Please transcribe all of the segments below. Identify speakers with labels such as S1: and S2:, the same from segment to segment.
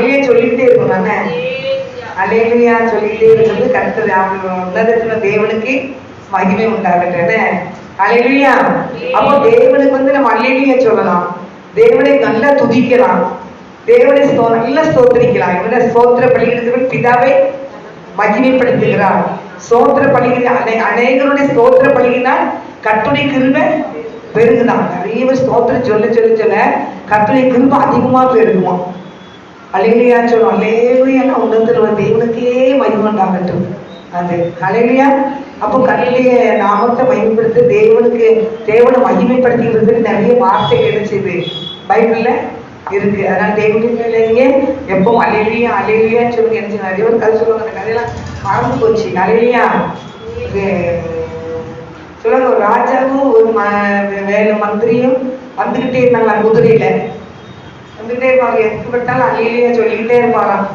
S1: அதையே சொல்லிக்கிட்டே இருக்கும் தானே அலையிலையா சொல்லிக்கிட்டே இருக்கிறது கருத்து உன்னதத்துல தேவனுக்கு மகிமை உண்டாகட்டேன்னு அலையிலையா அப்போ தேவனுக்கு வந்து நம்ம அலையிலையா சொல்லலாம். தேவனை நல்லா துதிக்கலாம். தேவனை ஸ்தோ நல்லா ஸ்தோத்திரிக்கலாம். இவனை ஸ்தோத்திர பள்ளிகளுக்கு பிதாவை மகிமைப்படுத்துகிறார். ஸ்தோத்திர பள்ளிகள் அனை அநேகருடைய ஸ்தோத்திர பலியினால் கட்டுரை கிருமை பெருகுதான். நிறைய பேர் ஸ்தோத்திரம் சொல்ல சொல்ல சொல்ல கட்டுரை கிருபை அதிகமா பெருகுமா அலையிலையா சொல்லும் அலையிலையா உன்னதத்தில் தெய்வனுக்கே மகிமண்டாகட்டும். அது அலையிலையா அப்போ கல்லைய நாமத்தை மகிமைப்படுத்தி தேவனுக்கு தேவனை மகிமைப்படுத்திக்கிறதுக்கு நிறைய வார்த்தை கிடைச்சது பைபிள்ல இருக்கு. அதனால தேவனுக்கு இல்லைங்க எப்போ அலையிலையா அலையிலையா சொல்லுங்க எனக்கு நிறைய ஒரு கதை சொல்லுவாங்க. அந்த கதையெல்லாம் மறந்து போச்சு. அலையிலையா இது சொல்லுங்க ஒரு ராஜாவும் ஒரு ம- வேலை மந்திரியும் வந்துகிட்டே இருந்தாங்க குதிரையில வந்துகிட்டே இருப்பாங்க. எதுக்கு பட்டாலும் அழியிலேயே சொல்லிக்கிட்டே இருப்பாராம்.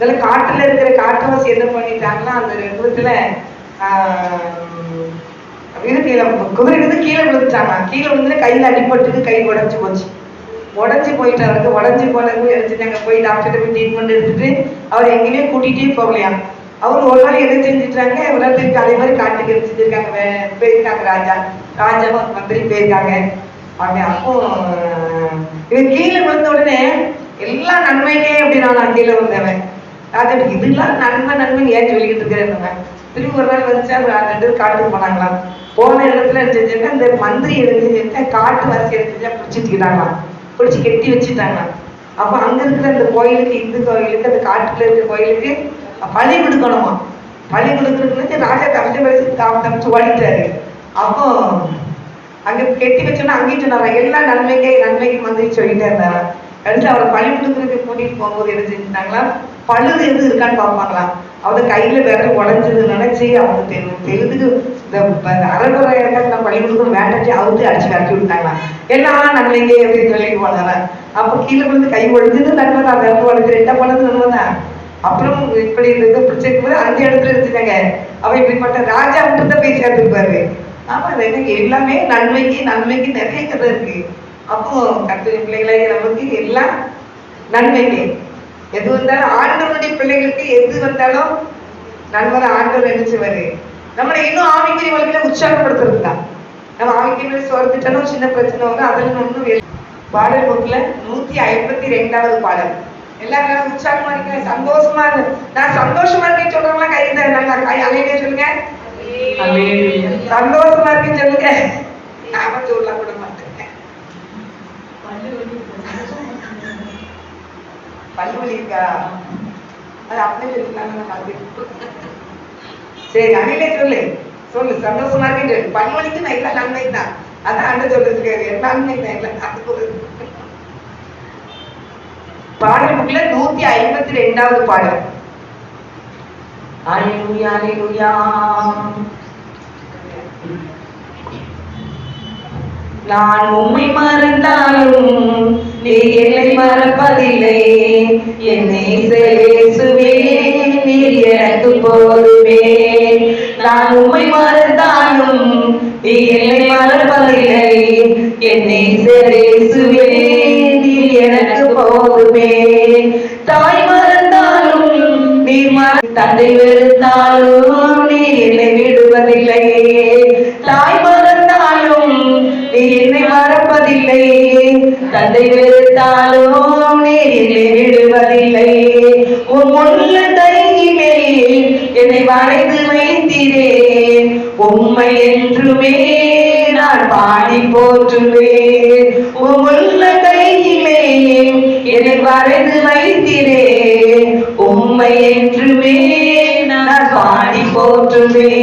S1: இதில் காட்டில் இருக்கிற காட்டுவாசி என்ன பண்ணிட்டாங்கன்னா அந்த விதத்தில் இது கீழே குதிரை வந்து கீழே விழுந்துட்டாங்க. கீழே விழுந்து கையில் அடிபட்டுக்கு கை உடஞ்சி போச்சு. உடஞ்சி போயிட்டாருக்கு உடஞ்சி போனது எடுத்துட்டாங்க போய் டாக்டர்கிட்ட போய் ட்ரீட்மெண்ட் எடுத்துட்டு அவர் எங்கேயுமே கூட்டிகிட்டே போகலையாம். அவர் ஒரு நாள் எது செஞ்சுட்டாங்க? உலகத்துக்கு அதே மாதிரி காட்டுக்கு செஞ்சிருக்காங்க? வே- போயிருக்காங்க ராஜா. ராஜாவும் மந்திரி போயிருக்காங்க. அப்படி அப்போ இது கீழே விழுந்த உடனே எல்லா நன்மைக்கே அப்படி நான் கீழே வந்தவன் ராஜா இதெல்லாம் நன்மை நன்மை ஏன் சொல்லிக்கிட்டு இருக்கிறேன் திரும்பி ஒரு நாள் வந்துச்சா ரெண்டு பேர் காட்டுக்கு போனாங்களாம். போன இடத்துல என்ன இந்த மந்திரி எடுத்து காட்டு வாசி எடுத்து பிடிச்சிட்டுக்கிட்டாங்களாம் பிடிச்சி கெட்டி வச்சுட்டாங்களாம். அப்ப அங்க இருக்கிற அந்த கோயிலுக்கு இந்து கோயிலுக்கு அந்த காட்டுல இருக்கிற கோயிலுக்கு பழி கொடுக்கணுமா? பழி கொடுக்கறதுக்கு ராஜா தப்பிச்சு வச்சு தப்பிச்சு ஓடிட்டாரு. அப்போ அங்க கெட்டி வச்சோன்னா அங்கேயும் சொன்னாரா எல்லா நன்மைக்கு நன்மைக்கு வந்து சொல்லிட்டே இருந்தாங்க கடைசி அவரை பழி கொடுக்கறதுக்கு கூட்டிட்டு போகும்போது என்ன செஞ்சுட்டாங்களா? பழுது எது இருக்கான்னு பார்ப்பாங்களாம் அவர் கையில வேற உடஞ்சது நினைச்சு அவங்க தெரியும் தெருதுக்கு இந்த அரைகுறை நம்ம பழி கொடுக்கணும் வேண்டாச்சு அவுத்து அடிச்சு கட்டி விட்டாங்களாம் எல்லாம் நன்மைங்க அப்படின்னு சொல்லிட்டு போனாங்க அப்ப கீழே விழுந்து கை ஒழிஞ்சது நன்மை தான் விரட்டு உடஞ்சு ரெண்டா பண்ணது நன்மை தான் அப்புறம் இப்படி இருந்தது பிடிச்சிருக்கும் போது அந்த இடத்துல இருந்துட்டாங்க அவ இப்படிப்பட்ட ராஜா மட்டும் தான் போய் சேர்ந்துருப்பாரு ஆமா அது எனக்கு எல்லாமே நன்மைக்கு நன்மைக்கு நிறைய கதை இருக்கு. அப்போ கத்துரை பிள்ளைகளை நமக்கு எல்லாம் நன்மைக்கு எது வந்தாலும் ஆண்டவருடைய பிள்ளைகளுக்கு எது வந்தாலும் நண்பர் ஆண்டவர் நினைச்சவரு நம்மளை இன்னும் ஆவிக்குரிய வழியில உற்சாகப்படுத்துறது தான் நம்ம ஆவிக்குரிய சோர்த்துட்டாலும் சின்ன பிரச்சனை வந்து அதுல ஒன்றும் பாடல் புக்ல நூத்தி ஐம்பத்தி ரெண்டாவது பாடல். எல்லாரும் உற்சாகமா இருக்கேன் சந்தோஷமா இருக்கு நான் சந்தோஷமா இருக்கேன்னு சொல்றவங்களாம் கை தான் கை அலையிலே சொல்லுங்க. சந்தோஷமா இருக்குன்னு சொல்லுங்க நாம சொல்ல கூட மாட்டேங்க பல்லு வலி இருக்கா அது அப்படியே சொல்லிக்கலாம் சரி அணிலே சொல்லு சொல்லு சந்தோஷமா இருக்குன்னு சொல்லு பல்லு வலிக்கு நான் எல்லாம் நன்மை தான் அதான் அண்ணன் சொல்றதுக்கு நன்மை தான் எல்லாம் அதுக்கு ஒரு பாடல் புக்ல நூத்தி ஐம்பத்தி ரெண்டாவது பாடல் அலிலுயா அலிலுயா நான் உண்மை மறந்தாலும் நீ என்னை மறப்பதில்லை. என்னை சேசுவே நீர் எனக்கு போதுமே. நான் உண்மை மறந்தாலும் நீ என்னை மறப்பதில்லை. என்னை சேசுவே நீர் எனக்கு போதுமே. தந்தை வெறுத்தாலும் நீ என்னை விடுவதில்லையே. தாய் மறந்தாலும் நீ என்னை மறப்பதில்லையே. தந்தை வெறுத்தாலும் நீ என்னை விடுவதில்லையே. உன் முள்ள கையிலே என்னை வளைந்து வைத்திரேன். உண்மை என்றுமே நான் பாடி போற்றுவேன். உன் முள்ள கையிலே என்னை வரைந்து வைத்திரேன். உம்மை என்றுமே நான் பாடி போற்றுமே.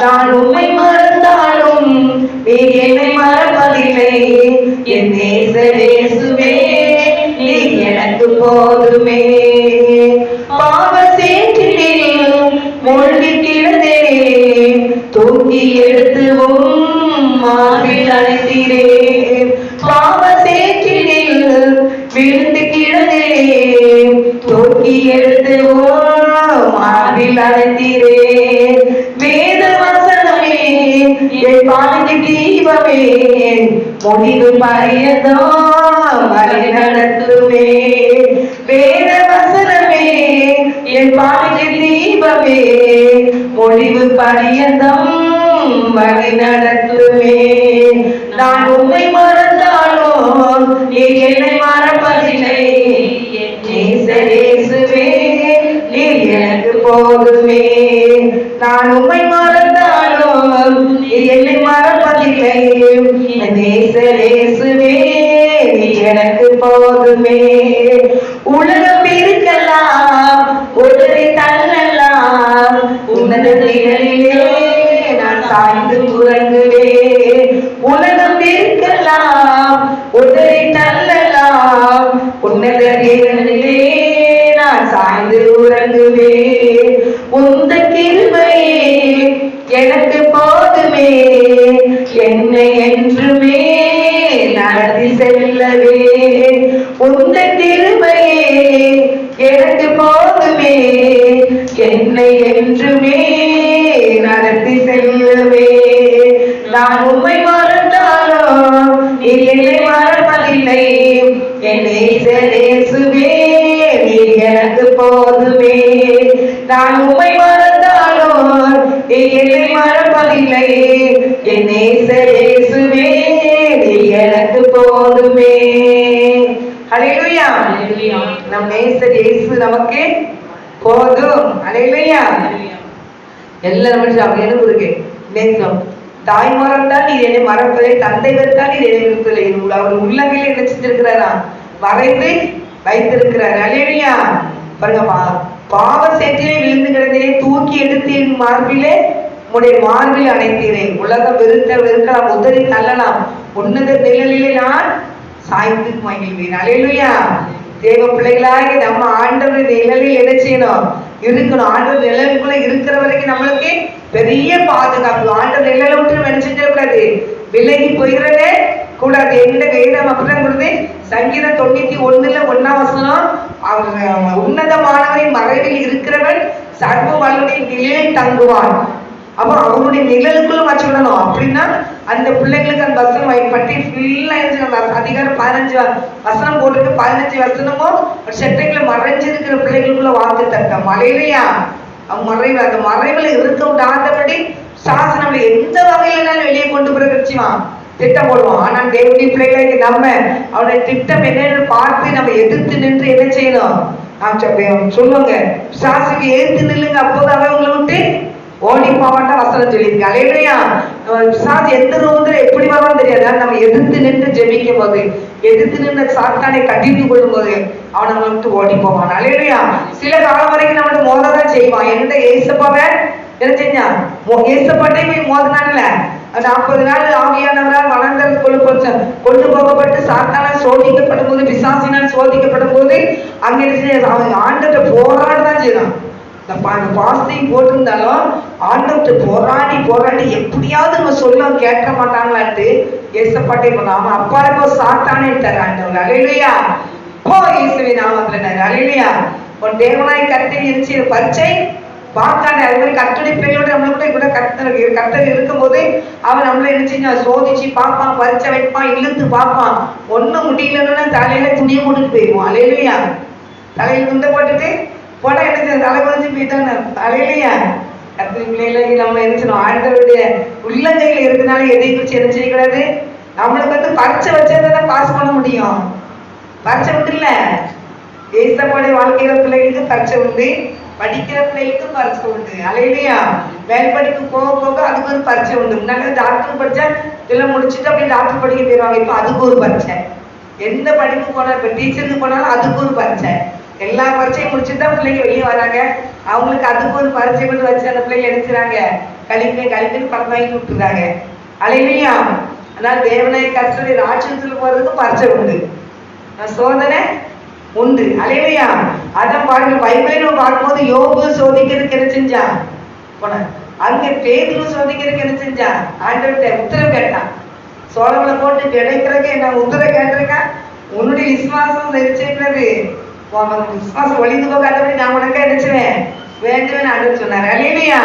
S1: நான் உம்மை மறந்தாலும் நீ என்னை மறப்பதில்லை. என் நேசரேசுவே நீ எனக்கு போதுமே. பாவ சேற்றில் மூழ்கி கிடந்தே தூக்கி எடுத்துவும் மாறி அழைத்தீரே முடிவு பயதோ வழி நடத்துமே. வேத வசனமே. என் பாவிக்கு தீபமே. முடிவு பரியந்தம் வழி நடத்துமே. நான் உண்மை மறந்தாலும் நீ என்னை மறந்த எனக்கு போதுமே. என்னை என்றுமே நடத்தி செல்லவே. உந்த திருமையே எனக்கு போதுமே. என்னை என்றுமே நடத்தி செல்லவே. நான் உண்மை மறந்தாலும் இல்லை மறப்பதில்லை. என்னை சேசுவே நீ எனக்கு போதுமே. நான் உண்மை மறந்தாலும் நீ என்னை சேசுவே நீ எனக்கு போதுமே.
S2: Hallelujah.
S1: நம் நேசர் இயேசு நமக்கு போதும். ஹalleluya எல்லாரும் மட்டும் அப்படி என்ன இருக்கு நேசம். தாய் மறந்தால் நீர் என்னை மறப்பதை தந்தை வைத்தால் நீர் என்னை விருப்பதில்லை அவர் உள்ளங்கையில் என்ன செஞ்சிருக்கிறாரா? வரைந்து வைத்திருக்கிறார். அலேலியா பாருங்க பாவ சேற்றிலே விழுந்து கிடந்தே தூக்கி எடுத்து என் மார்பிலே உடைய மார்பில் அணைத்தீரேன். உலகம் வெறுக்க வெறுக்கலாம் உதறி தள்ளலாம் உன்னத நிழலிலே நான் சாய்ந்து மகிழ்வேன் அலையிலுயா. தேவ பிள்ளைகளாகி நம்ம ஆண்டவர் நிழலில் என்ன செய்யணும்? இருக்கணும். ஆண்டவர் நிழலுக்குள்ள இருக்கிற வரைக்கும் நம்மளுக்கு பெரிய பாதுகாப்பு. ஆண்டவர் நிழலை விட்டு நம்ம கூடாது விலகி போயிடவே கூடாது. எந்த வேதம் அப்படிங்கிறது சங்கீதம் தொண்ணூத்தி ஒண்ணுல ஒண்ணாம் வசனம் அவர் உன்னதமானவரின் மறைவில் இருக்கிறவன் சர்வ வல்லுடைய நிலையில் தங்குவான். அப்புறம் அவனுடைய நிழலுக்குள்ள வச்சு விடணும். அப்படின்னா அந்த பிள்ளைங்களுக்கு அந்த வசனம் வை- பற்றி ஃபுல்லா இருந்து நம்ம அதிகாரம் பதினஞ்சு வசனம் போட்டுட்டு பதினஞ்சு வசனமும் ஒரு செட்டைக்குள்ள மறைஞ்சிருக்கிற பிள்ளைகளுக்குள்ள வாக்கு தட்டம் மலையிலையா அவன் மறைவு அந்த மறைவுல இருக்க விடாதபடி சாசனம் எந்த வகையிலனாலும் வெளியே கொண்டு போற கட்சிவான் திட்டம் போடுவான். ஆனா தேவனுடைய பிள்ளைகளுக்கு நம்ம. அவனுடைய திட்டம் என்னன்னு பார்த்து நம்ம எதிர்த்து நின்று என்ன செய்யணும்? சொல்லுங்க. சாசுக்கு ஏத்து நில்லுங்க. அப்போது அவன் உங்களை விட்டு ஓடி போவாட்ட வசனம் சொல்லியிருக்கு அலையிலையா சாதி எந்த ரூபத்துல எப்படி வரும் தெரியாது. நம்ம எதிர்த்து நின்று ஜெபிக்கும் போது எதிர்த்து நின்று சாத்தானை கட்டிட்டு கொள்ளும் போது அவன் நம்ம விட்டு ஓடி போவான். அலையிலையா சில காலம் வரைக்கும் நம்மளோட மோததான் செய்வான். எந்த ஏசப்பாவை? என்ன செஞ்சான் மோ- ஏசப்பாட்டே போய் மோதினான்ல. நாற்பது நாள் ஆவியானவரால் வளர்ந்தது கொண்டு கொண்டு போகப்பட்டு சாத்தானால் சோதிக்கப்படும் போது பிசாசினால் சோதிக்கப்படும் போது அங்கே அவன் ஆண்டத்தை போராட தான் செய்தான். இந்த அந்த போட்டிருந்தாலும் ஆண்டவர்கிட்ட போராடி போராடி எப்படியாவது நம்ம சொல்ல கேட்க மாட்டாங்களான்ட்டு ஏசப்பாட்டே நாம அப்பா இப்போ சாத்தானே தர ஆண்டவர். அலையிலையா. போ இயேசுவை நாமத்துல அலையிலையா. உன் தேவனாய் கத்தை இருந்துச்சு பச்சை பார்க்காத அது மாதிரி கத்துடைய பிள்ளையோட நம்மளுக்கு கூட கூட கத்தர் கத்தர் இருக்கும்போது அவன் நம்மள என்ன சோதிச்சு பார்ப்பான் பரிச்சை வைப்பான் இழுத்து பார்ப்பான். ஒன்றும் முடியலன்னா தலையில துணியை போட்டுட்டு போயிடுவான். அலையிலையா. தலையில் குந்த போட்டுட்டு போனால் என்ன செய்ய தலை குறைஞ்சு போயிட்டோன்னு தலையிலையா? கத்திரி நம்ம என்ன செய்யணும்? ஆண்டவருடைய உள்ளங்கையில் இருக்கனால எதை குறிச்சு என்ன செய்யக்கூடாது நம்மளுக்கு வந்து பரிச்சை வச்சதை தான் பாஸ் பண்ண முடியும். பரிச்சை உண்டு இல்லை. ஏசப்பாடைய வாழ்க்கையில பிள்ளைகளுக்கு பரிச்சை உண்டு படிக்கிற பிள்ளைகளுக்கு பரிச்சை உண்டு அலையிலையா? மேல் படிப்பு போக போக அதுக்கு ஒரு பரிச்சை உண்டு முன்னாடி டாக்டர் படிச்சா இதெல்லாம் முடிச்சுட்டு அப்படியே டாக்டர் படிக்க போயிடுவாங்க இப்போ அதுக்கு ஒரு பரிச்சை எந்த படிப்பு போனாலும் இப்போ டீச்சருக்கு போனாலும் அதுக்கு ஒரு பரிச்சை எல்லா பரீட்சையும் முடிச்சுட்டு தான் பிள்ளைங்க வெளியே வராங்க. அவங்களுக்கு அதுக்கு ஒரு பரீட்சை கொண்டு வச்சு அந்த பிள்ளைங்க எடுத்துறாங்க கழிப்பு கழிப்புன்னு பணம் வாங்கி விட்டுறாங்க அலையிலையா அதனால தேவனை கற்றுடைய ராட்சத்தில் போறதுக்கு பரீட்சை உண்டு. நான் சோதனை உண்டு. அலையிலையா அதான் பாருங்க பைபிளை நம்ம பார்க்கும்போது யோபு சோதிக்கிறதுக்கு என்ன செஞ்சா? போன அங்க பேதுரு சோதிக்கிறதுக்கு என்ன செஞ்சா? ஆண்டவர்கிட்ட உத்தரவு கேட்டான். சோழங்களை போட்டு கிடைக்கிறதுக்கு என்ன உத்தரவு கேட்டிருக்கா? உன்னுடைய விசுவாசம் நிச்சயிக்கிறது உன் விசுவாசம் ஒளிந்து போகாதபடி நான் உனக்கு நினைச்சுவேன் வேண்டுவேன் ஆண்டவர் சொன்னார் அலையிலையா